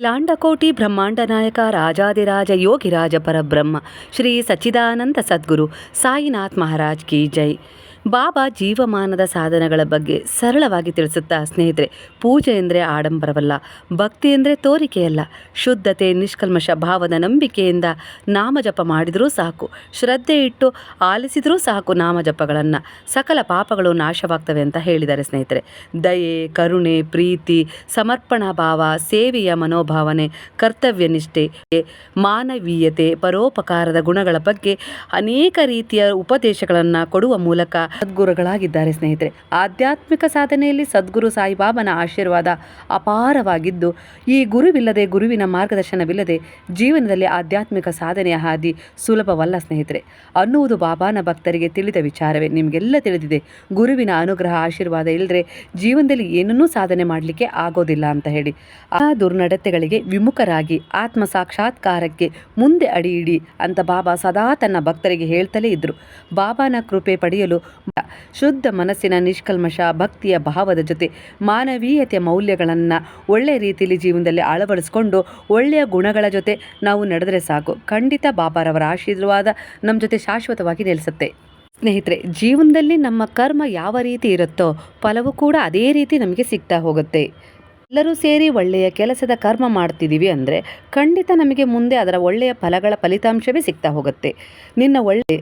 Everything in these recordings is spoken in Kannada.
ಲಾಂಡಕೋಟಿ ಬ್ರಹ್ಮಾಂಡ ನಾಯಕ ರಾಜಾದಿರಾಜ ಯೋಗಿರಾಜ ಪರಬ್ರಹ್ಮ ಶ್ರೀ ಸಚ್ಚಿದಾನಂದ ಸದ್ಗುರು ಸಾಯಿನಾಥ್ ಮಹಾರಾಜ್ ಕಿ ಜೈ. ಬಾಬಾ ಜೀವಮಾನದ ಸಾಧನಗಳ ಬಗ್ಗೆ ಸರಳವಾಗಿ ತಿಳಿಸುತ್ತಾ ಸ್ನೇಹಿತರೆ, ಪೂಜೆ ಎಂದರೆ ಆಡಂಬರವಲ್ಲ, ಭಕ್ತಿ ಎಂದರೆ ತೋರಿಕೆಯಲ್ಲ, ಶುದ್ಧತೆ, ನಿಷ್ಕಲ್ಮಶ, ಭಾವದ ನಂಬಿಕೆಯಿಂದ ನಾಮಜಪ ಮಾಡಿದರೂ ಸಾಕು, ಶ್ರದ್ಧೆ ಇಟ್ಟು ಆಲಿಸಿದರೂ ಸಾಕು ನಾಮಜಪಗಳನ್ನು ಸಕಲ ಪಾಪಗಳು ನಾಶವಾಗ್ತವೆ ಅಂತ ಹೇಳಿದ್ದಾರೆ ಸ್ನೇಹಿತರೆ. ದಯೆ, ಕರುಣೆ, ಪ್ರೀತಿ, ಸಮರ್ಪಣಾ ಭಾವ, ಸೇವೆಯ ಮನೋಭಾವನೆ, ಕರ್ತವ್ಯ ನಿಷ್ಠೆ, ಮಾನವೀಯತೆ, ಪರೋಪಕಾರದ ಗುಣಗಳ ಬಗ್ಗೆ ಅನೇಕ ರೀತಿಯ ಉಪದೇಶಗಳನ್ನು ಕೊಡುವ ಮೂಲಕ ಸದ್ಗುರುಗಳಾಗಿದ್ದಾರೆ ಸ್ನೇಹಿತರೆ. ಆಧ್ಯಾತ್ಮಿಕ ಸಾಧನೆಯಲ್ಲಿ ಸದ್ಗುರು ಸಾಯಿಬಾಬನ ಆಶೀರ್ವಾದ ಅಪಾರವಾಗಿದ್ದು, ಈ ಗುರುವಿಲ್ಲದೆ ಗುರುವಿನ ಮಾರ್ಗದರ್ಶನವಿಲ್ಲದೆ ಜೀವನದಲ್ಲಿ ಆಧ್ಯಾತ್ಮಿಕ ಸಾಧನೆಯ ಹಾದಿ ಸುಲಭವಲ್ಲ ಸ್ನೇಹಿತರೆ. ಅನ್ನುವುದು ಬಾಬಾನ ಭಕ್ತರಿಗೆ ತಿಳಿದ ವಿಚಾರವೇ. ನಿಮಗೆಲ್ಲ ತಿಳಿದಿದೆ, ಗುರುವಿನ ಅನುಗ್ರಹ ಆಶೀರ್ವಾದ ಇಲ್ಲದೆ ಜೀವನದಲ್ಲಿ ಏನನ್ನೂ ಸಾಧನೆ ಮಾಡಲಿಕ್ಕೆ ಆಗೋದಿಲ್ಲ ಅಂತ ಹೇಳಿ. ಆ ದುರ್ನಡತೆಗಳಿಗೆ ವಿಮುಖರಾಗಿ ಆತ್ಮ ಸಾಕ್ಷಾತ್ಕಾರಕ್ಕೆ ಮುಂದೆ ಅಡಿ ಅಂತ ಬಾಬಾ ಸದಾ ತನ್ನ ಭಕ್ತರಿಗೆ ಹೇಳ್ತಲೇ ಇದ್ದರು ಬಾಬಾನ ಕೃಪೆ ಪಡೆಯಲು ಶುದ್ಧ ಮನಸ್ಸಿನ ನಿಷ್ಕಲ್ಮಶ ಭಕ್ತಿಯ ಭಾವದ ಜೊತೆ ಮಾನವೀಯತೆಯ ಮೌಲ್ಯಗಳನ್ನು ಒಳ್ಳೆಯ ರೀತಿಯಲ್ಲಿ ಜೀವನದಲ್ಲಿ ಅಳವಡಿಸ್ಕೊಂಡು ಒಳ್ಳೆಯ ಗುಣಗಳ ಜೊತೆ ನಾವು ನಡೆದರೆ ಸಾಕು. ಖಂಡಿತ ಬಾಬಾರವರ ಆಶೀರ್ವಾದ ನಮ್ಮ ಜೊತೆ ಶಾಶ್ವತವಾಗಿ ನೆಲೆಸುತ್ತೆ. ಸ್ನೇಹಿತರೆ, ಜೀವನದಲ್ಲಿ ನಮ್ಮ ಕರ್ಮ ಯಾವ ರೀತಿ ಇರುತ್ತೋ ಫಲವು ಕೂಡ ಅದೇ ರೀತಿ ನಮಗೆ ಸಿಗ್ತಾ ಹೋಗುತ್ತೆ. ಎಲ್ಲರೂ ಸೇರಿ ಒಳ್ಳೆಯ ಕೆಲಸದ ಕರ್ಮ ಮಾಡ್ತಿದ್ದೀವಿ ಅಂದರೆ ಖಂಡಿತ ನಮಗೆ ಮುಂದೆ ಅದರ ಒಳ್ಳೆಯ ಫಲಗಳ ಫಲಿತಾಂಶವೇ ಸಿಗ್ತಾ ಹೋಗುತ್ತೆ. ನಿನ್ನ ಒಳ್ಳೆ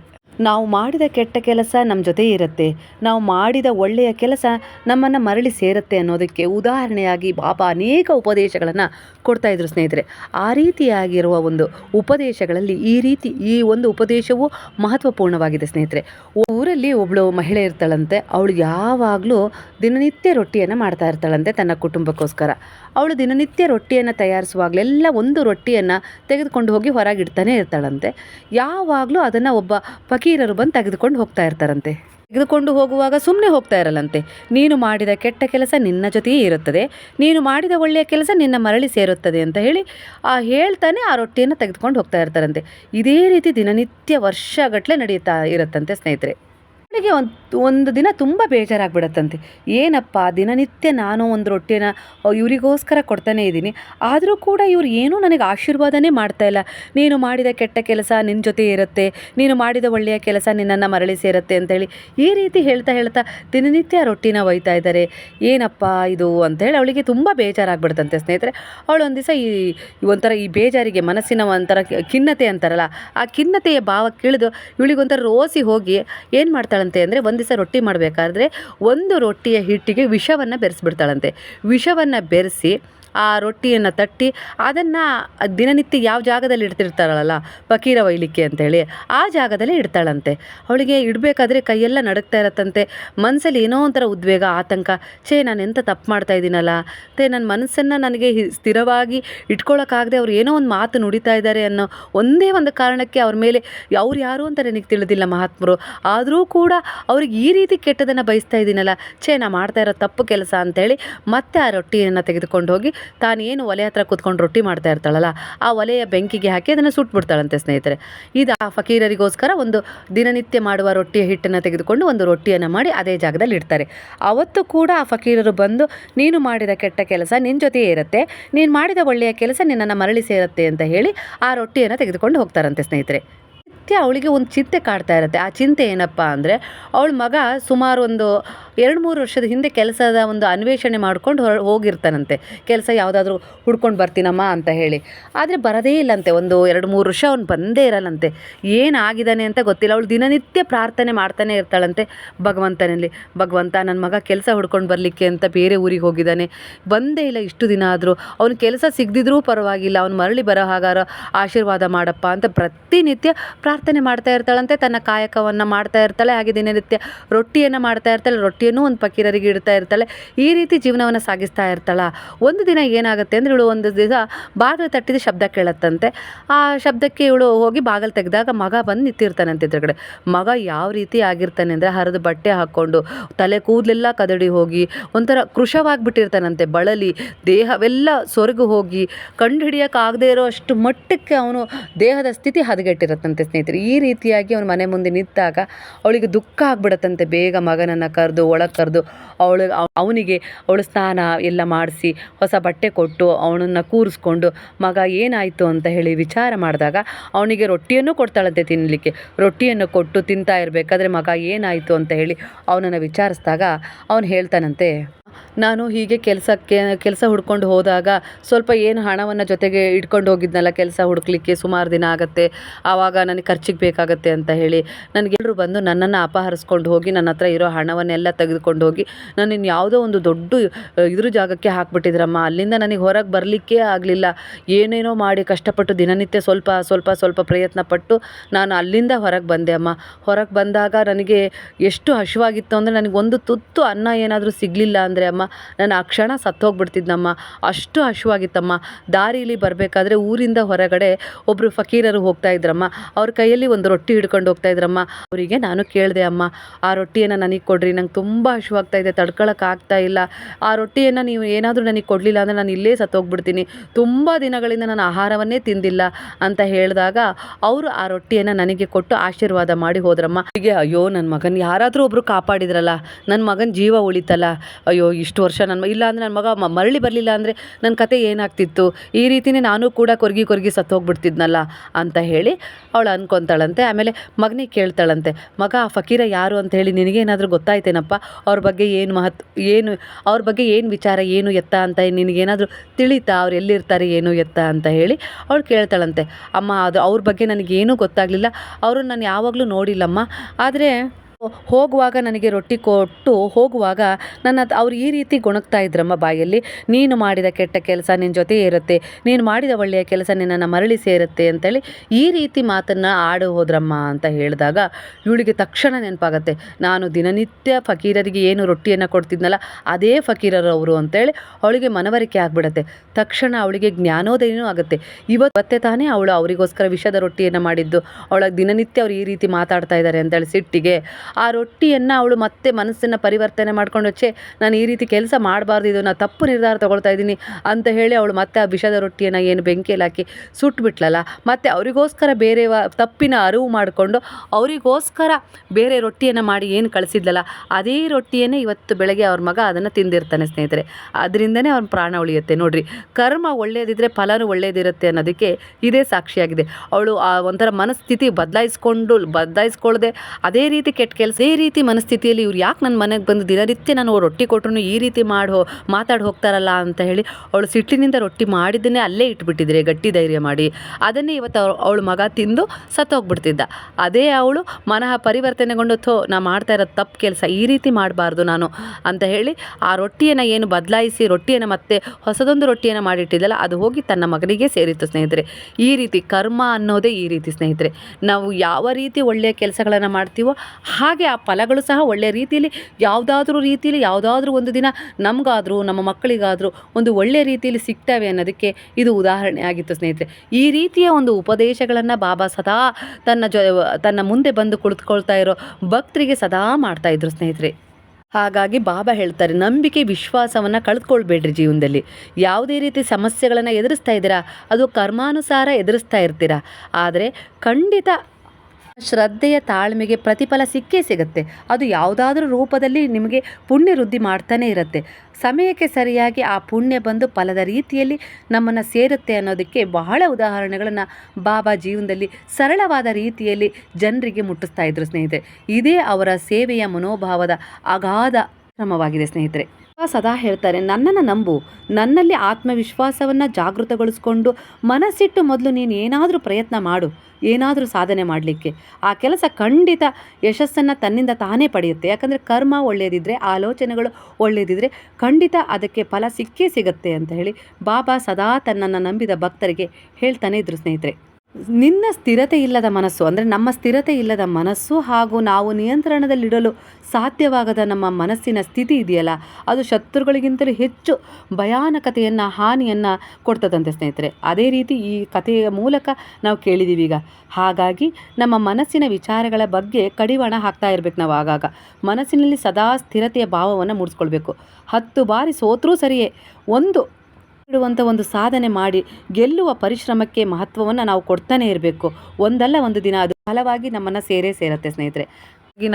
ನಾವು ಮಾಡಿದ ಕೆಟ್ಟ ಕೆಲಸ ನಮ್ಮ ಜೊತೆ ಇರುತ್ತೆ. ನಾವು ಮಾಡಿದ ಒಳ್ಳೆಯ ಕೆಲಸ ನಮ್ಮನ್ನು ಮರಳಿ ಸೇರುತ್ತೆ ಅನ್ನೋದಕ್ಕೆ ಉದಾಹರಣೆಯಾಗಿ ಬಾಬಾ ಅನೇಕ ಉಪದೇಶಗಳನ್ನು ಕೊಡ್ತಾ ಇದ್ರು ಸ್ನೇಹಿತರೆ. ಆ ರೀತಿಯಾಗಿರುವ ಒಂದು ಉಪದೇಶಗಳಲ್ಲಿ ಈ ರೀತಿ ಈ ಒಂದು ಉಪದೇಶವು ಮಹತ್ವಪೂರ್ಣವಾಗಿದೆ ಸ್ನೇಹಿತರೆ. ಊರಲ್ಲಿ ಒಬ್ಬಳು ಮಹಿಳೆ ಇರ್ತಾಳಂತೆ, ಅವಳು ಯಾವಾಗಲೂ ದಿನನಿತ್ಯ ರೊಟ್ಟಿಯನ್ನು ಮಾಡ್ತಾ ಇರ್ತಾಳಂತೆ ತನ್ನ ಕುಟುಂಬಕ್ಕೋಸ್ಕರ. ಅವಳು ದಿನನಿತ್ಯ ರೊಟ್ಟಿಯನ್ನು ತಯಾರಿಸುವಾಗಲೆಲ್ಲ ಒಂದು ರೊಟ್ಟಿಯನ್ನು ತೆಗೆದುಕೊಂಡು ಹೋಗಿ ಹೊರಗಿಡ್ತಾನೆ ಇರ್ತಾಳಂತೆ. ಯಾವಾಗಲೂ ಅದನ್ನು ಒಬ್ಬ ಫಕೀರರು ಬಂದು ತೆಗೆದುಕೊಂಡು ಹೋಗ್ತಾ ಇರ್ತಾರಂತೆ. ತೆಗೆದುಕೊಂಡು ಹೋಗುವಾಗ ಸುಮ್ಮನೆ ಹೋಗ್ತಾ ಇರಲ್ಲಂತೆ. ನೀನು ಮಾಡಿದ ಕೆಟ್ಟ ಕೆಲಸ ನಿನ್ನ ಜೊತೆಯೇ ಇರುತ್ತದೆ. ನೀನು ಮಾಡಿದ ಒಳ್ಳೆಯ ಕೆಲಸ ನಿನ್ನ ಮರಳಿ ಸೇರುತ್ತದೆ ಅಂತ ಹೇಳಿ ಆ ಹೇಳ್ತಾನೆ ಆ ರೊಟ್ಟಿಯನ್ನು ತೆಗೆದುಕೊಂಡು ಹೋಗ್ತಾ ಇರ್ತಾರಂತೆ. ಇದೇ ರೀತಿ ದಿನನಿತ್ಯ ವರ್ಷಗಟ್ಟಲೆ ನಡೆಯುತ್ತಾ ಇರುತ್ತಂತೆ ಸ್ನೇಹಿತರೆ. ಅವಳಿಗೆ ಒಂದು ಒಂದು ದಿನ ತುಂಬ ಬೇಜಾರಾಗ್ಬಿಡತ್ತಂತೆ. ಏನಪ್ಪ, ದಿನನಿತ್ಯ ನಾನು ಒಂದು ರೊಟ್ಟಿನ ಇವರಿಗೋಸ್ಕರ ಕೊಡ್ತಾನೇ ಇದ್ದೀನಿ. ಆದರೂ ಕೂಡ ಇವ್ರು ಏನೂ ನನಗೆ ಆಶೀರ್ವಾದನೇ ಮಾಡ್ತಾ ಇಲ್ಲ. ನೀನು ಮಾಡಿದ ಕೆಟ್ಟ ಕೆಲಸ ನಿನ್ನ ಜೊತೆ ಇರುತ್ತೆ. ನೀನು ಮಾಡಿದ ಒಳ್ಳೆಯ ಕೆಲಸ ನಿನ್ನನ್ನು ಮರಳಿ ಸೇರುತ್ತೆ ಅಂತೇಳಿ ಈ ರೀತಿ ಹೇಳ್ತಾ ಹೇಳ್ತಾ ದಿನನಿತ್ಯ ರೊಟ್ಟಿನ ಒಯ್ತಾ ಇದ್ದಾರೆ. ಏನಪ್ಪ ಇದು ಅಂತೇಳಿ ಅವಳಿಗೆ ತುಂಬ ಬೇಜಾರಾಗ್ಬಿಡ್ತಂತೆ ಸ್ನೇಹಿತರೆ. ಅವಳು ಒಂದು ದಿವಸ ಈ, ಒಂಥರ ಈ ಬೇಜಾರಿಗೆ ಮನಸ್ಸಿನ ಒಂಥರ ಖಿನ್ನತೆ ಅಂತಾರಲ್ಲ, ಆ ಖಿನ್ನತೆಯ ಭಾವಕ್ಕಿಳಿದು ಇವಳಿಗೊಂಥರ ರೋಸಿ ಹೋಗಿ ಏನು ಮಾಡ್ತಾಳಂತೆ ಅಂದರೆ ಒಂದು ದಿವಸ ರೊಟ್ಟಿ ಮಾಡಬೇಕಾದ್ರೆ ಒಂದು ರೊಟ್ಟಿಯ ಹಿಟ್ಟಿಗೆ ವಿಷವನ್ನು ಬೆರೆಸ್ಬಿಡ್ತಾಳಂತೆ. ವಿಷವನ್ನು ಬೆರೆಸಿ ಆ ರೊಟ್ಟಿಯನ್ನು ತಟ್ಟಿ ಅದನ್ನು ದಿನನಿತ್ಯ ಯಾವ ಜಾಗದಲ್ಲಿ ಇಡ್ತಿರ್ತಾಳಲ್ಲ ಫಕೀರ ಒಯ್ಲಿಕ್ಕೆ ಅಂತೇಳಿ ಆ ಜಾಗದಲ್ಲಿ ಇಡ್ತಾಳಂತೆ. ಅವಳಿಗೆ ಇಡಬೇಕಾದ್ರೆ ಕೈಯೆಲ್ಲ ನಡುಗ್ತಾ ಇರತ್ತಂತೆ. ಮನಸ್ಸಲ್ಲಿ ಏನೋ ಒಂಥರ ಉದ್ವೇಗ, ಆತಂಕ. ಛೇ, ನಾನು ಎಂಥ ತಪ್ಪು ಮಾಡ್ತಾ ಇದ್ದೀನಲ್ಲ? ಮತ್ತು ನನ್ನ ಮನಸ್ಸನ್ನು ನನಗೆ ಸ್ಥಿರವಾಗಿ ಇಟ್ಕೊಳ್ಳೋಕ್ಕಾಗದೆ ಅವ್ರು ಏನೋ ಒಂದು ಮಾತು ನುಡಿತಾ ಇದ್ದಾರೆ ಅನ್ನೋ ಒಂದೇ ಒಂದು ಕಾರಣಕ್ಕೆ ಅವ್ರ ಮೇಲೆ ಅವ್ರು ಯಾರು ಅಂತ ನನಗೆ ತಿಳಿದಿಲ್ಲ ಮಹಾತ್ಮರು. ಆದರೂ ಕೂಡ ಅವ್ರಿಗೆ ಈ ರೀತಿ ಕೆಟ್ಟದನ್ನು ಬಯಸ್ತಾ ಇದ್ದೀನಲ್ಲ? ಛೇ, ನಾ ಮಾಡ್ತಾ ಇರೋ ತಪ್ಪು ಕೆಲಸ ಅಂತೇಳಿ ಮತ್ತೆ ಆ ರೊಟ್ಟಿಯನ್ನು ತೆಗೆದುಕೊಂಡು ಹೋಗಿ ತಾನೇನು ಒಲೆ ಹತ್ರ ಕೂತ್ಕೊಂಡು ರೊಟ್ಟಿ ಮಾಡ್ತಾ ಇರ್ತಾಳಲ್ಲ, ಆ ಒಲೆಯ ಬೆಂಕಿಗೆ ಹಾಕಿ ಅದನ್ನು ಸುಟ್ಬಿಡ್ತಾಳಂತೆ ಸ್ನೇಹಿತರೆ. ಇದು ಆ ಫಕೀರರಿಗೋಸ್ಕರ ಒಂದು ದಿನನಿತ್ಯ ಮಾಡುವ ರೊಟ್ಟಿಯ ಹಿಟ್ಟನ್ನು ತೆಗೆದುಕೊಂಡು ಒಂದು ರೊಟ್ಟಿಯನ್ನು ಮಾಡಿ ಅದೇ ಜಾಗದಲ್ಲಿ ಇಡ್ತಾರೆ. ಅವತ್ತು ಕೂಡ ಆ ಫಕೀರರು ಬಂದು, ನೀನು ಮಾಡಿದ ಕೆಟ್ಟ ಕೆಲಸ ನಿನ್ನ ಜೊತೆಯೇ ಇರುತ್ತೆ, ನೀನು ಮಾಡಿದ ಒಳ್ಳೆಯ ಕೆಲಸ ನಿನ್ನನ್ನು ಮರಳಿ ಸೇರುತ್ತೆ ಅಂತ ಹೇಳಿ ಆ ರೊಟ್ಟಿಯನ್ನು ತೆಗೆದುಕೊಂಡು ಹೋಗ್ತಾರಂತೆ ಸ್ನೇಹಿತರೆ. ಅವಳಿಗೆ ಒಂದು ಚಿಂತೆ ಕಾಡ್ತಾ ಇರುತ್ತೆ. ಆ ಚಿಂತೆ ಏನಪ್ಪ ಅಂದರೆ, ಅವಳ ಮಗ ಸುಮಾರು ಒಂದು ಎರಡು ಮೂರು ವರ್ಷದ ಹಿಂದೆ ಕೆಲಸದ ಒಂದು ಅನ್ವೇಷಣೆ ಮಾಡ್ಕೊಂಡು ಹೊರ ಹೋಗಿರ್ತಾನಂತೆ. ಕೆಲಸ ಯಾವುದಾದ್ರೂ ಹುಡ್ಕೊಂಡು ಬರ್ತೀನಮ್ಮ ಅಂತ ಹೇಳಿ. ಆದರೆ ಬರೋದೇ ಇಲ್ಲಂತೆ, ಒಂದು ಎರಡು ಮೂರು ವರ್ಷ ಅವ್ನು ಬಂದೇ ಇರಲ್ಲಂತೆ. ಏನಾಗಿದ್ದಾನೆ ಅಂತ ಗೊತ್ತಿಲ್ಲ. ಅವಳು ದಿನನಿತ್ಯ ಪ್ರಾರ್ಥನೆ ಮಾಡ್ತಾನೆ ಇರ್ತಾಳಂತೆ ಭಗವಂತನಲ್ಲಿ. ಭಗವಂತ ನನ್ನ ಮಗ ಕೆಲಸ ಹುಡ್ಕೊಂಡು ಬರಲಿಕ್ಕೆ ಅಂತ ಬೇರೆ ಊರಿಗೆ ಹೋಗಿದ್ದಾನೆ. ಬಂದೇ ಇಲ್ಲ ಇಷ್ಟು ದಿನ ಆದರೂ. ಅವನು ಕೆಲಸ ಸಿಗದಿದ್ರೂ ಪರವಾಗಿಲ್ಲ. ಅವ್ನು ಮರಳಿ ಬರೋ ಹಾಗಾರ ಆಶೀರ್ವಾದ ಮಾಡಪ್ಪ ಅಂತ ಪ್ರತಿನಿತ್ಯ ಪ್ರಾರ್ಥನೆ ಮಾಡ್ತಾ ಇರ್ತಾಳಂತೆ. ತನ್ನ ಕಾಯಕವನ್ನು ಮಾಡ್ತಾ ಇರ್ತಾಳೆ. ಹಾಗೆ ದಿನನಿತ್ಯ ರೊಟ್ಟಿಯನ್ನು ಮಾಡ್ತಾ ಇರ್ತಾಳೆ. ರೊಟ್ಟಿಯನ್ನು ಒಂದು ಪಕೀರರಿಗೆ ಇಡ್ತಾ ಇರ್ತಾಳೆ. ಈ ರೀತಿ ಜೀವನವನ್ನು ಸಾಗಿಸ್ತಾ ಇರ್ತಾಳ. ಒಂದು ದಿನ ಏನಾಗುತ್ತೆ ಅಂದರೆ ಇವಳು ಒಂದು ದಿವಸ ಬಾಗಿಲು ತಟ್ಟಿದ ಶಬ್ದ ಕೇಳತ್ತಂತೆ. ಆ ಶಬ್ದಕ್ಕೆ ಇವಳು ಹೋಗಿ ಬಾಗಿಲು ತೆಗೆದಾಗ ಮಗ ಬಂದು ನಿಂತಿರ್ತಾನಂತೆ ಎದುರುಗಡೆ. ಮಗ ಯಾವ ರೀತಿ ಆಗಿರ್ತಾನೆ ಅಂದರೆ ಹರಿದು ಬಟ್ಟೆ ಹಾಕ್ಕೊಂಡು ತಲೆ ಕೂದಲೆಲ್ಲ ಕದಡಿ ಹೋಗಿ ಒಂಥರ ಕೃಶವಾಗಿಬಿಟ್ಟಿರ್ತಾನಂತೆ. ಬಳಲಿ, ದೇಹವೆಲ್ಲ ಸೊರಗು ಹೋಗಿ ಕಂಡು ಹಿಡಿಯೋಕ್ಕಾಗದೇ ಇರೋ ಅಷ್ಟು ಮಟ್ಟಕ್ಕೆ ಅವನು ದೇಹದ ಸ್ಥಿತಿ ಹದಗೆಟ್ಟಿರತ್ತಂತೆ ಸ್ನೇಹಿತರೆ. ಈ ರೀತಿಯಾಗಿ ಅವನು ಮನೆ ಮುಂದೆ ನಿಂತಾಗ ಅವಳಿಗೆ ದುಃಖ ಆಗ್ಬಿಡತ್ತಂತೆ. ಬೇಗ ಮಗನನ್ನು ಕರೆದು ಒಳಗೆ ಕರೆದು ಅವಳು ಅವನಿಗೆ ಅವಳು ಸ್ನಾನ ಎಲ್ಲ ಮಾಡಿಸಿ ಹೊಸ ಬಟ್ಟೆ ಕೊಟ್ಟು ಅವನನ್ನು ಕೂರಿಸ್ಕೊಂಡು, ಮಗ, ಏನಾಯಿತು? ಅಂತ ಹೇಳಿ ವಿಚಾರ ಮಾಡಿದಾಗ ಅವನಿಗೆ ರೊಟ್ಟಿಯನ್ನು ಕೊಡ್ತಾಳಂತೆ ತಿನ್ನಲಿಕ್ಕೆ ರೊಟ್ಟಿಯನ್ನು ಕೊಟ್ಟು ತಿಂತಾ ಇರಬೇಕಾದ್ರೆ, ಮಗ, ಏನಾಯಿತು? ಅಂತ ಹೇಳಿ ಅವನನ್ನು ವಿಚಾರಿಸಿದಾಗ ಅವನು ಹೇಳ್ತಾನಂತೆ ನಾನು ಹೀಗೆ ಕೆಲಸಕ್ಕೆ, ಕೆಲಸ ಹುಡ್ಕೊಂಡು ಹೋದಾಗ ಸ್ವಲ್ಪ ಏನು ಹಣವನ್ನು ಜೊತೆಗೆ ಇಟ್ಕೊಂಡು ಹೋಗಿದ್ನಲ್ಲ ಕೆಲಸ ಹುಡುಕ್ಲಿಕ್ಕೆ ಸುಮಾರು ದಿನ ಆಗುತ್ತೆ. ಆವಾಗ ನನಗೆ ಖರ್ಚಿಗೆ ಬೇಕಾಗತ್ತೆ ಅಂತ ಹೇಳಿ ನನಗೆ ಎಲ್ಲರೂ ಬಂದು ನನ್ನನ್ನು ಅಪಹರಿಸ್ಕೊಂಡು ಹೋಗಿ ನನ್ನ ಹತ್ರ ಇರೋ ಹಣವನ್ನೆಲ್ಲ ತೆಗೆದುಕೊಂಡು ಹೋಗಿ ನನ್ನ ಯಾವುದೋ ಒಂದು ದೊಡ್ಡ ಇದ್ರ ಜಾಗಕ್ಕೆ ಹಾಕ್ಬಿಟ್ಟಿದ್ರಮ್ಮ. ಅಲ್ಲಿಂದ ನನಗೆ ಹೊರಗೆ ಬರಲಿಕ್ಕೇ ಆಗಲಿಲ್ಲ. ಏನೇನೋ ಮಾಡಿ ಕಷ್ಟಪಟ್ಟು ದಿನನಿತ್ಯ ಸ್ವಲ್ಪ ಸ್ವಲ್ಪ ಸ್ವಲ್ಪ ಪ್ರಯತ್ನ ಪಟ್ಟು ನಾನು ಅಲ್ಲಿಂದ ಹೊರಗೆ ಬಂದೆ ಅಮ್ಮ. ಹೊರಗೆ ಬಂದಾಗ ನನಗೆ ಎಷ್ಟು ಹಸಿವಾಗಿತ್ತು ಅಂದರೆ ನನಗೆ ಒಂದು ತುತ್ತು ಅನ್ನ ಏನಾದರೂ ಸಿಗಲಿಲ್ಲ ಅಂದರೆ ಅಮ್ಮ ನಾನು ಆ ಕ್ಷಣ ಸತ್ತೋಗ್ಬಿಡ್ತಿದ್ನಮ್ಮ ಅಷ್ಟು ಹಶುವಾಗಿತ್ತಮ್ಮ. ದಾರೀಲಿ ಬರಬೇಕಾದ್ರೆ ಊರಿಂದ ಹೊರಗಡೆ ಒಬ್ಬರು ಫಕೀರರು ಹೋಗ್ತಾ ಇದ್ರಮ್ಮ. ಅವ್ರ ಕೈಯಲ್ಲಿ ಒಂದು ರೊಟ್ಟಿ ಹಿಡ್ಕೊಂಡು ಹೋಗ್ತಾ ಇದ್ರಮ್ಮ. ಅವರಿಗೆ ನಾನು ಕೇಳಿದೆ, ಅಮ್ಮ, ಆ ರೊಟ್ಟಿಯನ್ನು ನನಗೆ ಕೊಡ್ರಿ. ನಂಗೆ ತುಂಬ ಹಸಿವಾಗ್ತಾ ಇದೆ. ತಡ್ಕೊಳಕ್ಕೆ ಆಗ್ತಾ ಇಲ್ಲ. ಆ ರೊಟ್ಟಿಯನ್ನು ನೀವು ಏನಾದರೂ ನನಗೆ ಕೊಡಲಿಲ್ಲ ಅಂದರೆ ನಾನು ಇಲ್ಲೇ ಸತ್ತೋಗ್ಬಿಡ್ತೀನಿ. ತುಂಬ ದಿನಗಳಿಂದ ನಾನು ಆಹಾರವನ್ನೇ ತಿಂದಿಲ್ಲ ಅಂತ ಹೇಳಿದಾಗ ಅವರು ಆ ರೊಟ್ಟಿಯನ್ನು ನನಗೆ ಕೊಟ್ಟು ಆಶೀರ್ವಾದ ಮಾಡಿ ಹೋದ್ರಮ್ಮ. ಹೀಗೆ ಅಯ್ಯೋ ನನ್ನ ಮಗನ ಯಾರಾದರೂ ಒಬ್ಬರು ಕಾಪಾಡಿದ್ರಲ್ಲ. ನನ್ನ ಮಗನ ಜೀವ ಉಳಿತಲ್ಲ. ಅಯ್ಯೋ ಇಷ್ಟು ವರ್ಷ ನನ್ನ ಇಲ್ಲ ಅಂದರೆ ನನ್ನ ಮಗ ಮರಳಿ ಬರಲಿಲ್ಲ ಅಂದರೆ ನನ್ನ ಕತೆ ಏನಾಗ್ತಿತ್ತು? ಈ ರೀತಿಯೇ ನಾನು ಕೂಡ ಕೊರಗಿ ಕೊರ್ಗಿ ಸತ್ತೋಗ್ಬಿಡ್ತಿದ್ನಲ್ಲ ಅಂತ ಹೇಳಿ ಅವಳು ಅನ್ಕೊತಾಳಂತೆ. ಆಮೇಲೆ ಮಗನಿಗೆ ಕೇಳ್ತಾಳಂತೆ, ಮಗ, ಆ ಫಕೀರ ಯಾರು? ಅಂತ ಹೇಳಿ, ನಿನಗೇನಾದರೂ ಗೊತ್ತಾಯ್ತೇನಪ್ಪ? ಅವ್ರ ಬಗ್ಗೆ ಏನು ಮಹತ್, ಏನು, ಅವ್ರ ಬಗ್ಗೆ ಏನು ವಿಚಾರ, ಏನು ಎತ್ತ ಅಂತ ನಿನಗೇನಾದರೂ ತಿಳಿತಾ? ಅವ್ರು ಎಲ್ಲಿರ್ತಾರೆ, ಏನು ಎತ್ತ ಅಂತ ಹೇಳಿ ಅವಳು ಕೇಳ್ತಾಳಂತೆ. ಅಮ್ಮ, ಅದು ಅವ್ರ ಬಗ್ಗೆ ನನಗೇನೂ ಗೊತ್ತಾಗಲಿಲ್ಲ. ಅವರು ನಾನು ಯಾವಾಗಲೂ ನೋಡಿಲ್ಲಮ್ಮ. ಆದರೆ ಹೋಗುವಾಗ ನನಗೆ ರೊಟ್ಟಿ ಕೊಟ್ಟು ಹೋಗುವಾಗ ನನ್ನ ಅವ್ರು ಈ ರೀತಿ ಗೊಣಗ್ತಾ ಇದ್ರಮ್ಮ ಬಾಯಲ್ಲಿ, ನೀನು ಮಾಡಿದ ಕೆಟ್ಟ ಕೆಲಸ ನಿನ್ನ ಜೊತೆ ಇರುತ್ತೆ, ನೀನು ಮಾಡಿದ ಒಳ್ಳೆಯ ಕೆಲಸ ನಿನ್ನನ್ನು ಮರಳಿ ಸೇರುತ್ತೆ ಅಂತೇಳಿ ಈ ರೀತಿ ಮಾತನ್ನು ಆಡು ಹೋದ್ರಮ್ಮ ಅಂತ ಹೇಳಿದಾಗ ಇವಳಿಗೆ ತಕ್ಷಣ ನೆನಪಾಗತ್ತೆ, ನಾನು ದಿನನಿತ್ಯ ಫಕೀರರಿಗೆ ಏನು ರೊಟ್ಟಿಯನ್ನು ಕೊಡ್ತಿದ್ನಲ್ಲ, ಅದೇ ಫಕೀರರು ಅವರು ಅಂತೇಳಿ ಅವಳಿಗೆ ಮನವರಿಕೆ ಆಗಿಬಿಡತ್ತೆ. ತಕ್ಷಣ ಅವಳಿಗೆ ಜ್ಞಾನೋದಯನೂ ಆಗುತ್ತೆ. ಇವತ್ತು ತಾನೇ ಅವಳು ಅವರಿಗೋಸ್ಕರ ವಿಷದ ರೊಟ್ಟಿಯನ್ನು ಮಾಡಿದ್ದು, ಅವಳ ದಿನನಿತ್ಯ ಅವ್ರು ಈ ರೀತಿ ಮಾತಾಡ್ತಾ ಇದ್ದಾರೆ ಅಂತೇಳಿ ಸಿಟ್ಟಿಗೆ ಆ ರೊಟ್ಟಿಯನ್ನು ಅವಳು ಮತ್ತೆ ಮನಸ್ಸನ್ನು ಪರಿವರ್ತನೆ ಮಾಡ್ಕೊಂಡು ಚೇ ನಾನು ಈ ರೀತಿ ಕೆಲಸ ಮಾಡಬಾರ್ದು, ಇದು ನಾನು ತಪ್ಪು ನಿರ್ಧಾರ ತೊಗೊಳ್ತಾ ಇದ್ದೀನಿ ಅಂತ ಹೇಳಿ ಅವಳು ಮತ್ತೆ ಆ ವಿಷದ ರೊಟ್ಟಿಯನ್ನು ಏನು ಬೆಂಕಿಯಲ್ಲಿ ಹಾಕಿ ಸುಟ್ಬಿಟ್ಲಲ್ಲ, ಮತ್ತು ಅವರಿಗೋಸ್ಕರ ಬೇರೆ ತಪ್ಪಿನ ಅರಿವು ಮಾಡಿಕೊಂಡು ಅವರಿಗೋಸ್ಕರ ಬೇರೆ ರೊಟ್ಟಿಯನ್ನು ಮಾಡಿ ಏನು ಕಳಿಸಿದ್ಲಲ್ಲ, ಅದೇ ರೊಟ್ಟಿಯನ್ನೇ ಇವತ್ತು ಬೆಳಗ್ಗೆ ಅವ್ರ ಮಗ ಅದನ್ನು ತಿಂದಿರ್ತಾನೆ ಸ್ನೇಹಿತರೆ. ಅದರಿಂದನೇ ಅವ್ನ ಪ್ರಾಣ ಉಳಿಯುತ್ತೆ. ನೋಡಿರಿ, ಕರ್ಮ ಒಳ್ಳೆಯದಿದ್ದರೆ ಫಲನೂ ಒಳ್ಳೆಯದಿರುತ್ತೆ ಅನ್ನೋದಕ್ಕೆ ಇದೇ ಸಾಕ್ಷಿಯಾಗಿದೆ. ಅವಳು ಆ ಒಂಥರ ಮನಸ್ಥಿತಿ ಬದಲಾಯಿಸ್ಕೊಂಡು ಬದಲಾಯಿಸ್ಕೊಳ್ಳದೆ ಅದೇ ರೀತಿ ಕೆಟ್ಟ ಕೆಲಸ ಈ ರೀತಿ ಮನಸ್ಥಿತಿಯಲ್ಲಿ ಇವ್ರು ಯಾಕೆ ನನ್ನ ಮನೆಗೆ ಬಂದು ದಿನನಿತ್ಯ ನಾನು ರೊಟ್ಟಿ ಕೊಟ್ಟರು ಈ ರೀತಿ ಮಾಡಿ ಹೋ ಮಾತಾಡಿ ಹೋಗ್ತಾರಲ್ಲ ಅಂತ ಹೇಳಿ ಅವಳು ಸಿಟ್ಟಿನಿಂದ ರೊಟ್ಟಿ ಮಾಡಿದ್ದನ್ನೇ ಅಲ್ಲೇ ಇಟ್ಬಿಟ್ಟಿದ್ರೆ ಗಟ್ಟಿ ಧೈರ್ಯ ಮಾಡಿ. ಅದನ್ನೇ ಇವತ್ತು ಅವಳು ಮಗ ತಿಂದು ಸತ್ತೋಗ್ಬಿಡ್ತಿದ್ದ. ಅದೇ ಅವಳು ಮನಃ ಪರಿವರ್ತನೆಗೊಂಡು ಥೋ, ನಾ ಮಾಡ್ತಾ ಇರೋದು ತಪ್ಪು ಕೆಲಸ ಈ ರೀತಿ ಮಾಡಬಾರ್ದು ನಾನು ಅಂತ ಹೇಳಿ ಆ ರೊಟ್ಟಿಯನ್ನು ಏನು ಬದಲಾಯಿಸಿ ರೊಟ್ಟಿಯನ್ನು ಮತ್ತೆ ಹೊಸದೊಂದು ರೊಟ್ಟಿಯನ್ನು ಮಾಡಿಟ್ಟಿದ್ದಲ್ಲ, ಅದು ಹೋಗಿ ತನ್ನ ಮಗನಿಗೆ ಸೇರಿತ್ತು ಸ್ನೇಹಿತರೆ. ಈ ರೀತಿ ಕರ್ಮ ಅನ್ನೋದೇ ಈ ರೀತಿ ಸ್ನೇಹಿತರೆ. ನಾವು ಯಾವ ರೀತಿ ಒಳ್ಳೆಯ ಕೆಲಸಗಳನ್ನು ಮಾಡ್ತೀವೋ ಹಾಗೆ ಆ ಫಲಗಳು ಸಹ ಒಳ್ಳೆಯ ರೀತಿಯಲ್ಲಿ ಯಾವುದಾದ್ರೂ ರೀತಿಯಲ್ಲಿ ಯಾವುದಾದ್ರೂ ಒಂದು ದಿನ ನಮಗಾದರೂ, ನಮ್ಮ ಮಕ್ಕಳಿಗಾದರೂ ಒಂದು ಒಳ್ಳೆಯ ರೀತಿಯಲ್ಲಿ ಸಿಗ್ತವೆ ಅನ್ನೋದಕ್ಕೆ ಇದು ಉದಾಹರಣೆ ಆಗಿತ್ತು ಸ್ನೇಹಿತರೆ. ಈ ರೀತಿಯ ಒಂದು ಉಪದೇಶಗಳನ್ನು ಬಾಬಾ ಸದಾ ತನ್ನ ಜೊ, ತನ್ನ ಮುಂದೆ ಬಂದು ಕುಳಿತುಕೊಳ್ತಾ ಇರೋ ಭಕ್ತರಿಗೆ ಸದಾ ಮಾಡ್ತಾ ಇದ್ರು ಸ್ನೇಹಿತರೆ. ಹಾಗಾಗಿ ಬಾಬಾ ಹೇಳ್ತಾರೆ, ನಂಬಿಕೆ ವಿಶ್ವಾಸವನ್ನು ಕಳೆದುಕೊಳ್ಬೇಡ್ರಿ ಜೀವನದಲ್ಲಿ. ಯಾವುದೇ ರೀತಿ ಸಮಸ್ಯೆಗಳನ್ನು ಎದುರಿಸ್ತಾ ಇದ್ದೀರಾ, ಅದು ಕರ್ಮಾನುಸಾರ ಎದುರಿಸ್ತಾ ಇರ್ತೀರಾ. ಆದರೆ ಖಂಡಿತ ಶ್ರದ್ಧೆಯ ತಾಳ್ಮೆಗೆ ಪ್ರತಿಫಲ ಸಿಕ್ಕೇ ಸಿಗುತ್ತೆ. ಅದು ಯಾವುದಾದ್ರೂ ರೂಪದಲ್ಲಿ ನಿಮಗೆ ಪುಣ್ಯ ವೃದ್ಧಿ ಮಾಡ್ತಾನೆ ಇರುತ್ತೆ. ಸಮಯಕ್ಕೆ ಸರಿಯಾಗಿ ಆ ಪುಣ್ಯ ಬಂದು ಫಲದ ರೀತಿಯಲ್ಲಿ ನಮ್ಮನ್ನು ಸೇರುತ್ತೆ ಅನ್ನೋದಕ್ಕೆ ಬಹಳ ಉದಾಹರಣೆಗಳನ್ನು ಬಾಬಾ ಜೀವನದಲ್ಲಿ ಸರಳವಾದ ರೀತಿಯಲ್ಲಿ ಜನರಿಗೆ ಮುಟ್ಟಿಸ್ತಾ ಇದ್ರು ಸ್ನೇಹಿತರೆ. ಇದೇ ಅವರ ಸೇವೆಯ ಮನೋಭಾವದ ಅಗಾಧ ಕ್ರಮವಾಗಿದೆ ಸ್ನೇಹಿತರೆ. ಸದಾ ಹೇಳ್ತಾರೆ, ನನ್ನನ್ನು ನಂಬು. ನನ್ನಲ್ಲಿ ಆತ್ಮವಿಶ್ವಾಸವನ್ನು ಜಾಗೃತಗೊಳಿಸ್ಕೊಂಡು ಮನಸ್ಸಿಟ್ಟು ಮೊದಲು ನೀನು ಏನಾದರೂ ಪ್ರಯತ್ನ ಮಾಡು, ಏನಾದರೂ ಸಾಧನೆ ಮಾಡಲಿಕ್ಕೆ. ಆ ಕೆಲಸ ಖಂಡಿತ ಯಶಸ್ಸನ್ನು ತನ್ನಿಂದ ತಾನೇ ಪಡೆಯುತ್ತೆ. ಯಾಕಂದರೆ ಕರ್ಮ ಒಳ್ಳೆಯದಿದ್ದರೆ ಆಲೋಚನೆಗಳು ಒಳ್ಳೆಯದಿದ್ದರೆ ಖಂಡಿತ ಅದಕ್ಕೆ ಫಲ ಸಿಕ್ಕೇ ಸಿಗುತ್ತೆ ಅಂತ ಹೇಳಿ ಬಾಬಾ ಸದಾ ತನ್ನನ್ನು ನಂಬಿದ ಭಕ್ತರಿಗೆ ಹೇಳ್ತಾನೆ ಇದ್ರು ಸ್ನೇಹಿತರೆ. ನಿನ್ನ ಸ್ಥಿರತೆ ಇಲ್ಲದ ಮನಸ್ಸು, ಅಂದರೆ ನಮ್ಮ ಸ್ಥಿರತೆ ಇಲ್ಲದ ಮನಸ್ಸು ಹಾಗೂ ನಾವು ನಿಯಂತ್ರಣದಲ್ಲಿಡಲು ಸಾಧ್ಯವಾಗದ ನಮ್ಮ ಮನಸ್ಸಿನ ಸ್ಥಿತಿ ಇದೆಯಲ್ಲ, ಅದು ಶತ್ರುಗಳಿಗಿಂತಲೂ ಹೆಚ್ಚು ಭಯಾನಕತೆಯನ್ನು, ಹಾನಿಯನ್ನು ಕೊಡ್ತದಂತೆ ಸ್ನೇಹಿತರೆ. ಅದೇ ರೀತಿ ಈ ಕಥೆಯ ಮೂಲಕ ನಾವು ಕೇಳಿದ್ದೀವಿ ಈಗ. ಹಾಗಾಗಿ ನಮ್ಮ ಮನಸ್ಸಿನ ವಿಚಾರಗಳ ಬಗ್ಗೆ ಕಡಿವಾಣ ಹಾಕ್ತಾ ಇರ್ಬೇಕು ನಾವು ಆಗಾಗ. ಮನಸ್ಸಿನಲ್ಲಿ ಸದಾ ಸ್ಥಿರತೆಯ ಭಾವವನ್ನು ಮೂಡಿಸ್ಕೊಳ್ಬೇಕು. ಹತ್ತು ಬಾರಿ ಸೋತ್ರೂ ಸರಿಯೇ, ಒಂದು ಇಡುವಂಥ ಒಂದು ಸಾಧನೆ ಮಾಡಿ ಗೆಲ್ಲುವ ಪರಿಶ್ರಮಕ್ಕೆ ಮಹತ್ವವನ್ನು ನಾವು ಕೊಡ್ತಾನೆ ಇರಬೇಕು. ಒಂದಲ್ಲ ಒಂದು ದಿನ ಅದು ಫಲವಾಗಿ ನಮ್ಮನ್ನು ಸೇರೇ ಸೇರತ್ತೆ ಸ್ನೇಹಿತರೆ.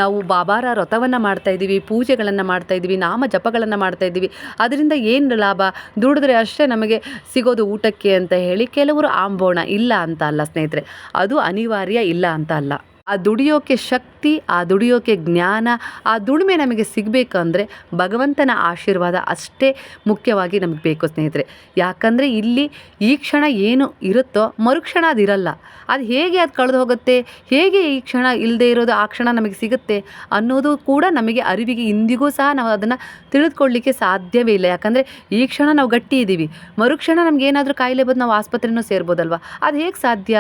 ನಾವು ಬಾಬಾರ ವ್ರತವನ್ನು ಮಾಡ್ತಾ ಇದ್ದೀವಿ, ಪೂಜೆಗಳನ್ನು ಮಾಡ್ತಾ ಇದ್ದೀವಿ, ನಾಮ ಜಪಗಳನ್ನು ಮಾಡ್ತಾ ಇದ್ದೀವಿ. ಅದರಿಂದ ಏನು ಲಾಭ? ದುಡಿದ್ರೆ ಅಷ್ಟೇ ನಮಗೆ ಸಿಗೋದು ಊಟಕ್ಕೆ ಅಂತ ಹೇಳಿ ಕೆಲವರು ಆಂಬೋಣ ಇಲ್ಲ ಅಂತ ಅಲ್ಲ ಸ್ನೇಹಿತರೆ. ಅದು ಅನಿವಾರ್ಯ ಇಲ್ಲ ಅಂತ ಅಲ್ಲ. ಆ ದುಡಿಯೋಕ್ಕೆ ಶಕ್ತಿ ಆ ದುಡಿಯೋಕೆ ಜ್ಞಾನ, ಆ ದುಡಿಮೆ ನಮಗೆ ಸಿಗಬೇಕು ಅಂದರೆ ಭಗವಂತನ ಆಶೀರ್ವಾದ ಅಷ್ಟೇ ಮುಖ್ಯವಾಗಿ ನಮಗೆ ಬೇಕು ಸ್ನೇಹಿತರೆ. ಯಾಕಂದರೆ ಇಲ್ಲಿ ಈ ಕ್ಷಣ ಏನು ಇರುತ್ತೋ ಮರುಕ್ಷಣ ಅದಿರಲ್ಲ ಅದು ಹೇಗೆ ಅದು ಕಳೆದು ಹೋಗುತ್ತೆ, ಹೇಗೆ ಈ ಕ್ಷಣ ಇಲ್ಲದೆ ಇರೋದು ಆ ಕ್ಷಣ ನಮಗೆ ಸಿಗುತ್ತೆ ಅನ್ನೋದು ಕೂಡ ನಮಗೆ ಅರಿವಿಗೆ ಇಂದಿಗೂ ಸಹ ನಾವು ಅದನ್ನು ತಿಳಿದುಕೊಳ್ಳಿಕ್ಕೆ ಸಾಧ್ಯವೇ ಇಲ್ಲ. ಯಾಕಂದರೆ ಈ ಕ್ಷಣ ನಾವು ಗಟ್ಟಿ ಇದ್ದೀವಿ. ಮರುಕ್ಷಣ ನಮ್ಗೆ ಏನಾದರೂ ಕಾಯಿಲೆ ಬಂದು ನಾವು ಆಸ್ಪತ್ರೆನೂ ಸೇರ್ಬೋದಲ್ವ? ಅದು ಹೇಗೆ ಸಾಧ್ಯ?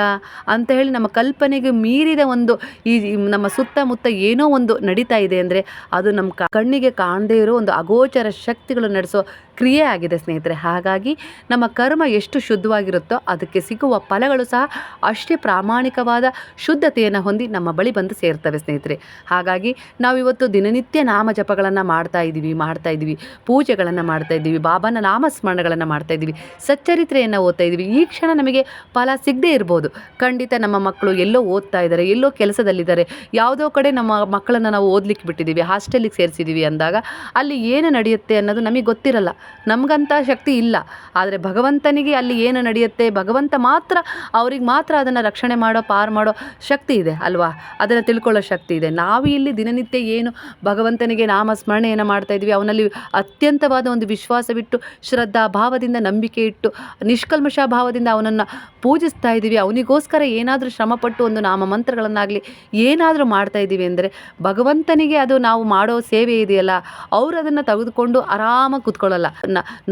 ಅಂತ ಹೇಳಿ ನಮ್ಮ ಕಲ್ಪನೆಗೆ ಮೀರಿದ ಒಂದು ಈ ನಮ್ಮ ನಮ್ಮ ಸುತ್ತಮುತ್ತ ಏನೋ ಒಂದು ನಡೀತಾ ಇದೆ ಅಂದರೆ ಅದು ನಮ್ಮ ಕಣ್ಣಿಗೆ ಕಾಣದೇ ಇರೋ ಒಂದು ಅಗೋಚರ ಶಕ್ತಿಗಳು ನಡೆಸೋ ಕ್ರಿಯೆ ಆಗಿದೆ ಸ್ನೇಹಿತರೆ. ಹಾಗಾಗಿ ನಮ್ಮ ಕರ್ಮ ಎಷ್ಟು ಶುದ್ಧವಾಗಿರುತ್ತೋ ಅದಕ್ಕೆ ಸಿಗುವ ಫಲಗಳು ಸಹ ಅಷ್ಟೇ ಪ್ರಾಮಾಣಿಕವಾದ ಶುದ್ಧತೆಯನ್ನು ಹೊಂದಿ ನಮ್ಮ ಬಳಿ ಬಂದು ಸೇರ್ತವೆ ಸ್ನೇಹಿತರೆ. ಹಾಗಾಗಿ ನಾವಿವತ್ತು ದಿನನಿತ್ಯ ನಾಮ ಜಪಗಳನ್ನು ಮಾಡ್ತಾ ಇದ್ದೀವಿ ಮಾಡ್ತಾ ಇದ್ದೀವಿ. ಪೂಜೆಗಳನ್ನು ಮಾಡ್ತಾ ಇದ್ದೀವಿ, ಬಾಬಾನ ನಾಮಸ್ಮರಣಗಳನ್ನು ಮಾಡ್ತಾ ಇದ್ದೀವಿ. ಸಚ್ಚರಿತ್ರೆಯನ್ನು ಓದ್ತಾ ಇದ್ದೀವಿ. ಈ ಕ್ಷಣ ನಮಗೆ ಫಲ ಸಿಗದೇ ಇರ್ಬೋದು. ಖಂಡಿತ ನಮ್ಮ ಮಕ್ಕಳು ಎಲ್ಲೋ ಓದ್ತಾ ಇದ್ದಾರೆ, ಎಲ್ಲೋ ಕೆಲಸದಲ್ಲಿದ್ದಾರೆ. ಯಾವುದೋ ಕಡೆ ನಮ್ಮ ಮಕ್ಕಳನ್ನು ನಾವು ಓದ್ಲಿಕ್ಕೆ ಬಿಟ್ಟಿದ್ದೀವಿ ಹಾಸ್ಟೆಲಿಗೆ ಸೇರಿಸಿದ್ದೀವಿ ಅಂದಾಗ ಅಲ್ಲಿ ಏನು ನಡೆಯುತ್ತೆ ಅನ್ನೋದು ನಮಗೆ ಗೊತ್ತಿರಲ್ಲ. ನಮಗಂಥ ಶಕ್ತಿ ಇಲ್ಲ. ಆದರೆ ಭಗವಂತನಿಗೆ ಅಲ್ಲಿ ಏನು ನಡೆಯುತ್ತೆ, ಭಗವಂತ ಮಾತ್ರ, ಅವ್ರಿಗೆ ಮಾತ್ರ ಅದನ್ನು ರಕ್ಷಣೆ ಮಾಡೋ, ಪಾರು ಮಾಡೋ ಶಕ್ತಿ ಇದೆ ಅಲ್ವಾ? ಅದನ್ನು ತಿಳ್ಕೊಳ್ಳೋ ಶಕ್ತಿ ಇದೆ. ನಾವು ಇಲ್ಲಿ ದಿನನಿತ್ಯ ಏನು ಭಗವಂತನಿಗೆ ನಾಮ ಸ್ಮರಣೆಯನ್ನು ಮಾಡ್ತಾ ಇದ್ವಿ ಅವನಲ್ಲಿ ಅತ್ಯಂತವಾದ ಒಂದು ವಿಶ್ವಾಸವಿಟ್ಟು ಶ್ರದ್ಧಾ ಭಾವದಿಂದ ನಂಬಿಕೆ ಇಟ್ಟು ನಿಷ್ಕಲ್ಮಶ ಭಾವದಿಂದ ಅವನನ್ನು ಪೂಜಿಸ್ತಾ ಇದ್ದೀವಿ. ಅವನಿಗೋಸ್ಕರ ಏನಾದರೂ ಶ್ರಮಪಟ್ಟು ಒಂದು ನಾಮ ಮಂತ್ರಗಳನ್ನಾಗಲಿ ಏನಾದರೂ ಮಾಡ್ತಾ ಇದ್ದೀವಿ ಅಂದರೆ ಭಗವಂತನಿಗೆ ಅದು ನಾವು ಮಾಡೋ ಸೇವೆ ಇದೆಯಲ್ಲ, ಅವರು ಅದನ್ನು ತೆಗೆದುಕೊಂಡು ಆರಾಮಾಗಿ ಕೂತ್ಕೊಳ್ಳಲ್ಲ.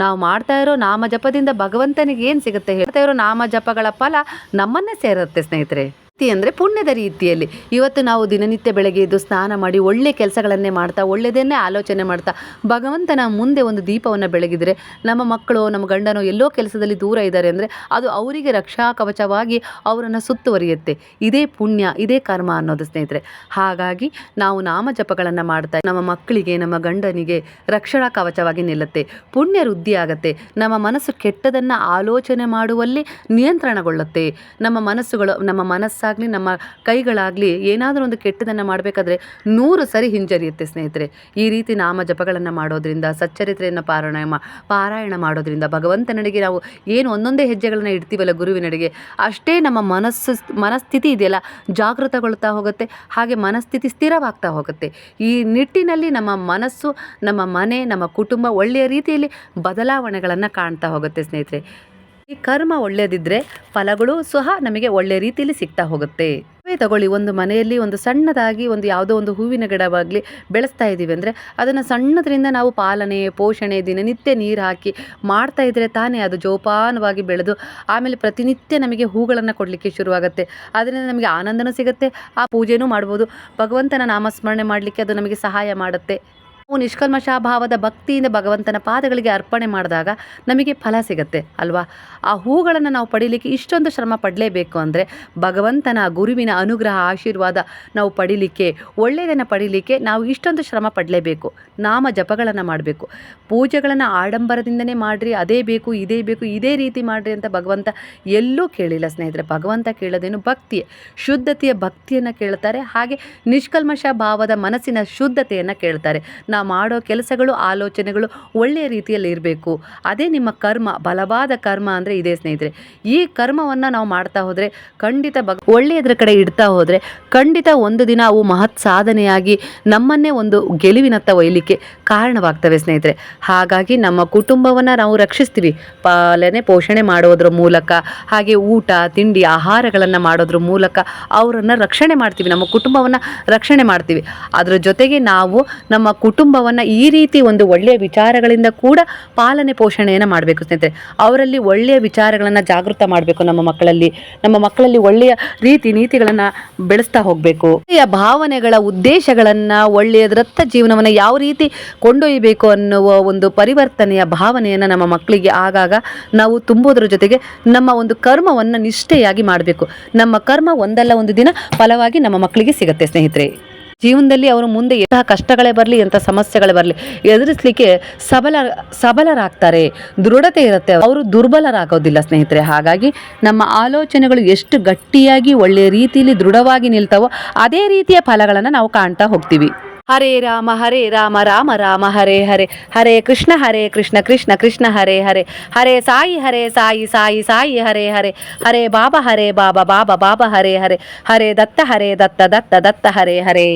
ನಾವು ಮಾಡ್ತಾ ಇರೋ ನಾಮ ಜಪದಿಂದ ಭಗವಂತನಿಗೆ ಏನು ಸಿಗುತ್ತೆ ಹೇಳ್ತಾ ಇರೋ ನಾಮ ಜಪಗಳ ಫಲ ನಮ್ಮನ್ನೇ ಸೇರುತ್ತೆ ಸ್ನೇಹಿತರೆ. ರೀತಿ ಅಂದರೆ ಪುಣ್ಯದ ರೀತಿಯಲ್ಲಿ. ಇವತ್ತು ನಾವು ದಿನನಿತ್ಯ ಬೆಳಗ್ಗೆ ಎದ್ದು ಸ್ನಾನ ಮಾಡಿ ಒಳ್ಳೆ ಕೆಲಸಗಳನ್ನೇ ಮಾಡ್ತಾ ಒಳ್ಳೆಯದನ್ನೇ ಆಲೋಚನೆ ಮಾಡ್ತಾ, ಭಗವಂತನ ಮುಂದೆ ಒಂದು ದೀಪವನ್ನು ಬೆಳಗಿದರೆ ನಮ್ಮ ಮಕ್ಕಳು, ನಮ್ಮ ಗಂಡನೋ ಎಲ್ಲೋ ಕೆಲಸದಲ್ಲಿ ದೂರ ಇದ್ದಾರೆ ಅಂದರೆ ಅದು ಅವರಿಗೆ ರಕ್ಷಾ ಕವಚವಾಗಿ ಅವರನ್ನು ಸುತ್ತುವರಿಯುತ್ತೆ. ಇದೇ ಪುಣ್ಯ, ಇದೇ ಕರ್ಮ ಅನ್ನೋದು ಸ್ನೇಹಿತರೆ. ಹಾಗಾಗಿ ನಾವು ನಾಮ ಜಪಗಳನ್ನು ಮಾಡ್ತಾ, ನಮ್ಮ ಮಕ್ಕಳಿಗೆ, ನಮ್ಮ ಗಂಡನಿಗೆ ರಕ್ಷಣಾ ಕವಚವಾಗಿ ನಿಲ್ಲುತ್ತೆ. ಪುಣ್ಯ ವೃದ್ಧಿ ಆಗುತ್ತೆ. ನಮ್ಮ ಮನಸ್ಸು ಕೆಟ್ಟದನ್ನು ಆಲೋಚನೆ ಮಾಡುವಲ್ಲಿ ನಿಯಂತ್ರಣಗೊಳ್ಳುತ್ತೆ. ನಮ್ಮ ಮನಸ್ಸುಗಳು, ನಮ್ಮ ಮನಸ್ಸಾಗಲಿ ನಮ್ಮ ಕೈಗಳಾಗಲಿ ಏನಾದರೂ ಒಂದು ಕೆಟ್ಟದನ್ನು ಮಾಡಬೇಕಾದ್ರೆ ನೂರು ಸರಿ ಹಿಂಜರಿಯುತ್ತೆ ಸ್ನೇಹಿತರೆ. ಈ ರೀತಿ ನಾಮ ಜಪಗಳನ್ನು ಮಾಡೋದ್ರಿಂದ, ಸಚ್ಚರಿತ್ರೆಯನ್ನು ಪಾರಾಯಣ ಪಾರಾಯಣ ಮಾಡೋದ್ರಿಂದ ಭಗವಂತನಡೆಗೆ ನಾವು ಏನು ಒಂದೊಂದೇ ಹೆಜ್ಜೆಗಳನ್ನು ಇಡ್ತೀವಲ್ಲ ಗುರುವಿನಡೆಗೆ, ಅಷ್ಟೇ ನಮ್ಮ ಮನಸ್ಸು, ಮನಸ್ಥಿತಿ ಇದೆಯಲ್ಲ, ಜಾಗೃತಗೊಳ್ತಾ ಹೋಗುತ್ತೆ, ಹಾಗೆ ಮನಸ್ಥಿತಿ ಸ್ಥಿರವಾಗ್ತಾ ಹೋಗುತ್ತೆ. ಈ ನಿಟ್ಟಿನಲ್ಲಿ ನಮ್ಮ ಮನಸ್ಸು, ನಮ್ಮ ಮನೆ, ನಮ್ಮ ಕುಟುಂಬ ಒಳ್ಳೆಯ ರೀತಿಯಲ್ಲಿ ಬದಲಾವಣೆಗಳನ್ನು ಕಾಣ್ತಾ ಹೋಗುತ್ತೆ ಸ್ನೇಹಿತರೆ. ಕರ್ಮ ಒಳ್ಳೆಯದಿದ್ದರೆ ಫಲಗಳು ಸಹ ನಮಗೆ ಒಳ್ಳೆಯ ರೀತಿಯಲ್ಲಿ ಸಿಗ್ತಾ ಹೋಗುತ್ತೆ. ತಗೊಳ್ಳಿ, ಒಂದು ಮನೆಯಲ್ಲಿ ಒಂದು ಸಣ್ಣದಾಗಿ ಒಂದು ಯಾವುದೋ ಒಂದು ಹೂವಿನ ಗಿಡವಾಗಲಿ ಬೆಳೆಸ್ತಾ ಇದ್ದೀವಿ ಅಂದರೆ ಅದನ್ನು ಸಣ್ಣದರಿಂದ ನಾವು ಪಾಲನೆ, ಪೋಷಣೆ, ದಿನನಿತ್ಯ ನೀರು ಹಾಕಿ ಮಾಡ್ತಾ ಇದ್ದರೆ ತಾನೇ ಅದು ಜೋಪಾನವಾಗಿ ಬೆಳೆದು ಆಮೇಲೆ ಪ್ರತಿನಿತ್ಯ ನಮಗೆ ಹೂಗಳನ್ನು ಕೊಡಲಿಕ್ಕೆ ಶುರುವಾಗುತ್ತೆ. ಅದರಿಂದ ನಮಗೆ ಆನಂದನೂ ಸಿಗುತ್ತೆ, ಆ ಪೂಜೆನೂ ಮಾಡ್ಬೋದು. ಭಗವಂತನ ನಾಮಸ್ಮರಣೆ ಮಾಡಲಿಕ್ಕೆ ಅದು ನಮಗೆ ಸಹಾಯ ಮಾಡುತ್ತೆ. ನಿಷ್ಕಲ್ಮಶ ಭಾವದ ಭಕ್ತಿಯಿಂದ ಭಗವಂತನ ಪಾದಗಳಿಗೆ ಅರ್ಪಣೆ ಮಾಡಿದಾಗ ನಮಗೆ ಫಲ ಸಿಗುತ್ತೆ, ಅಲ್ವಾ? ಆ ಹೂಗಳನ್ನು ನಾವು ಪಡೀಲಿಕ್ಕೆ ಇಷ್ಟೊಂದು ಶ್ರಮ ಪಡಲೇಬೇಕು ಅಂದರೆ ಭಗವಂತನ ಗುರುವಿನ ಅನುಗ್ರಹ, ಆಶೀರ್ವಾದ ನಾವು ಪಡೀಲಿಕ್ಕೆ, ಒಳ್ಳೆಯದನ್ನು ಪಡೀಲಿಕ್ಕೆ ನಾವು ಇಷ್ಟೊಂದು ಶ್ರಮ ಪಡಲೇಬೇಕು. ನಾಮ ಜಪಗಳನ್ನು ಮಾಡಬೇಕು. ಪೂಜೆಗಳನ್ನು ಆಡಂಬರದಿಂದನೇ ಮಾಡಿರಿ, ಅದೇ ಬೇಕು, ಇದೇ ಬೇಕು, ಇದೇ ರೀತಿ ಮಾಡಿರಿ ಅಂತ ಭಗವಂತ ಎಲ್ಲೂ ಕೇಳಿಲ್ಲ ಸ್ನೇಹಿತರೆ. ಭಗವಂತ ಕೇಳೋದೇನು ಭಕ್ತಿ ಶುದ್ಧತೆಯ ಭಕ್ತಿಯನ್ನು ಕೇಳ್ತಾರೆ, ಹಾಗೆ ನಿಷ್ಕಲ್ಮಶ ಭಾವದ ಮನಸ್ಸಿನ ಶುದ್ಧತೆಯನ್ನು ಕೇಳ್ತಾರೆ. ನಾವು ಮಾಡೋ ಕೆಲಸಗಳು, ಆಲೋಚನೆಗಳು ಒಳ್ಳೆಯ ರೀತಿಯಲ್ಲಿ ಇರಬೇಕು. ಅದೇ ನಿಮ್ಮ ಕರ್ಮ, ಬಲವಾದ ಕರ್ಮ ಅಂದರೆ ಇದೇ ಸ್ನೇಹಿತರೆ. ಈ ಕರ್ಮವನ್ನು ನಾವು ಮಾಡ್ತಾ ಹೋದರೆ ಖಂಡಿತ ಬಗ್ ಒಳ್ಳೆಯದ್ರ ಕಡೆ ಇಡ್ತಾ ಹೋದರೆ ಖಂಡಿತ ಒಂದು ದಿನ ಅವು ಮಹತ್ ಸಾಧನೆಯಾಗಿ ನಮ್ಮನ್ನೇ ಒಂದು ಗೆಲುವಿನತ್ತ ಒಯ್ಯಲಿಕ್ಕೆ ಕಾರಣವಾಗ್ತವೆ ಸ್ನೇಹಿತರೆ. ಹಾಗಾಗಿ ನಮ್ಮ ಕುಟುಂಬವನ್ನು ನಾವು ರಕ್ಷಿಸ್ತೀವಿ. ಪಾಲನೆ, ಪೋಷಣೆ ಮಾಡೋದ್ರ ಮೂಲಕ, ಹಾಗೆ ಊಟ, ತಿಂಡಿ, ಆಹಾರಗಳನ್ನು ಮಾಡೋದ್ರ ಮೂಲಕ ಅವರನ್ನು ರಕ್ಷಣೆ ಮಾಡ್ತೀವಿ. ನಮ್ಮ ಕುಟುಂಬವನ್ನು ರಕ್ಷಣೆ ಮಾಡ್ತೀವಿ. ಅದರ ಜೊತೆಗೆ ನಾವು ನಮ್ಮ ಕುಟುಂಬವನ್ನು ಈ ರೀತಿ ಒಂದು ಒಳ್ಳೆಯ ವಿಚಾರಗಳಿಂದ ಕೂಡ ಪಾಲನೆ ಪೋಷಣೆಯನ್ನು ಮಾಡಬೇಕು ಸ್ನೇಹಿತರೆ. ಅವರಲ್ಲಿ ಒಳ್ಳೆಯ ವಿಚಾರಗಳನ್ನು ಜಾಗೃತ ಮಾಡಬೇಕು ನಮ್ಮ ಮಕ್ಕಳಲ್ಲಿ. ನಮ್ಮ ಮಕ್ಕಳಲ್ಲಿ ಒಳ್ಳೆಯ ರೀತಿ ನೀತಿಗಳನ್ನು ಬೆಳೆಸ್ತಾ ಹೋಗಬೇಕು. ಭಾವನೆಗಳ, ಉದ್ದೇಶಗಳನ್ನು, ಒಳ್ಳೆಯ ದತ್ತ ಜೀವನವನ್ನು ಯಾವ ರೀತಿ ಕೊಂಡೊಯ್ಯಬೇಕು ಅನ್ನುವ ಒಂದು ಪರಿವರ್ತನೆಯ ಭಾವನೆಯನ್ನು ನಮ್ಮ ಮಕ್ಕಳಿಗೆ ಆಗಾಗ ನಾವು ತುಂಬೋದ್ರ ಜೊತೆಗೆ ನಮ್ಮ ಒಂದು ಕರ್ಮವನ್ನು ನಿಷ್ಠೆಯಾಗಿ ಮಾಡಬೇಕು. ನಮ್ಮ ಕರ್ಮ ಒಂದಲ್ಲ ಒಂದು ದಿನ ಫಲವಾಗಿ ನಮ್ಮ ಮಕ್ಕಳಿಗೆ ಸಿಗುತ್ತೆ ಸ್ನೇಹಿತರೆ. ಜೀವನದಲ್ಲಿ ಅವರು ಮುಂದೆ ಎಂತಹ ಕಷ್ಟಗಳೇ ಬರಲಿ, ಎಂಥ ಸಮಸ್ಯೆಗಳೇ ಬರಲಿ, ಎದುರಿಸಲಿಕ್ಕೆ ಸಬಲ, ಸಬಲರಾಗ್ತಾರೆ, ದೃಢತೆ ಇರುತ್ತೆ. ಅವರು ದುರ್ಬಲರಾಗೋದಿಲ್ಲ ಸ್ನೇಹಿತರೆ. ಹಾಗಾಗಿ ನಮ್ಮ ಆಲೋಚನೆಗಳು ಎಷ್ಟು ಗಟ್ಟಿಯಾಗಿ ಒಳ್ಳೆಯ ರೀತಿಯಲ್ಲಿ ದೃಢವಾಗಿ ನಿಲ್ತಾವೋ, ಅದೇ ರೀತಿಯ ಫಲಗಳನ್ನು ನಾವು ಕಾಣ್ತಾ ಹೋಗ್ತೀವಿ. ಹರೇ ರಾಮ ಹರೇ ರಾಮ ರಾಮ ರಾಮ ಹರೇ ಹರೇ ಹರೇ ಕೃಷ್ಣ ಹರೇ ಕೃಷ್ಣ ಕೃಷ್ಣ ಕೃಷ್ಣ ಹರೇ ಹರೇ ಹರೇ ಸಾಯಿ ಹರೇ ಸಾಯಿ ಸಾಯಿ ಸಾಯಿ ಹರೇ ಹರೇ ಹರೇ ಬಾಬಾ ಹರೇ ಬಾಬಾ ಬಾಬಾ ಬಾಬಾ ಹರೇ ಹರೇ ಹರೇ ದತ್ತ ಹರೇ ದತ್ತ ದತ್ತ ದತ್ತ ಹರೇ ಹರೇ